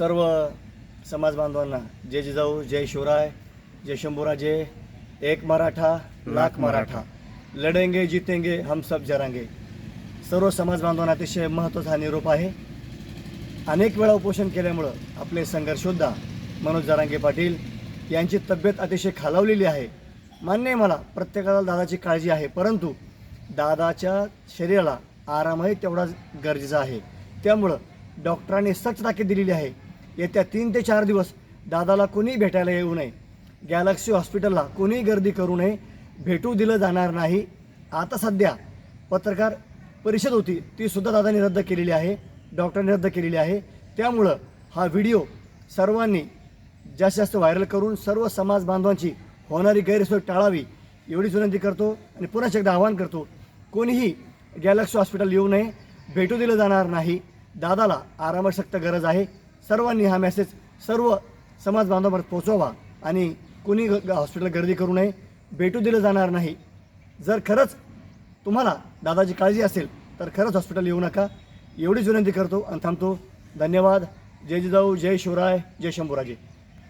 सर्व समाज बांधवांना जय जिजाऊ जय शिवराय जय शंभूराजे एक मराठा लाख मराठा. लढेंगे जितेंगे हम सब जरांगे. सर्व समाज बांधवांना अतिशय महत्त्वाचा हा निरोप आहे. अनेक वेळा उपोषण केल्यामुळं आपले संघर्षयोद्धा मनोज जरांगे पाटील यांची तब्येत अतिशय खालावलेली आहे. मान्य आहे मला प्रत्येकाला दादाची काळजी आहे परंतु दादाच्या शरीराला आरामही तेवढाच गरजेचा आहे. त्यामुळं डॉक्टरांनी सक्त ताकीद दिलेली आहे. येत्या तीन ते चार दिवस दादाला कोणीही भेटायला येऊ नये. गॅलक्सी हॉस्पिटलला कोणीही गर्दी करू नये. भेटू दिलं जाणार नाही. आता सध्या पत्रकार परिषद होती ती सुद्धा दादांनी रद्द केलेली आहे डॉक्टरांनी रद्द केलेली आहे. त्यामुळं हा व्हिडिओ सर्वांनी जास्तीत जास्त व्हायरल करून सर्व समाज बांधवांची होणारी गैरसोय टाळावी एवढीच विनंती करतो आणि पुन्हा एकदा आवाहन करतो कोणीही गॅलक्सी हॉस्पिटल येऊ नये भेटू दिलं जाणार नाही. दादाला आरामात सक्त गरज आहे. सर्वांनी हा मेसेज सर्व समाज बांधवांवर पोचवा आणि कोणी हॉस्पिटल गर्दी करू नये भेटू दिलं जाणार नाही. जर खरंच तुम्हाला दादाची काळजी असेल तर खरंच हॉस्पिटल येऊ नका. एवढीच विनंती करतो आणि थांबतो. धन्यवाद. जय जिजाऊ जय शिवराय जय शंभूराजे.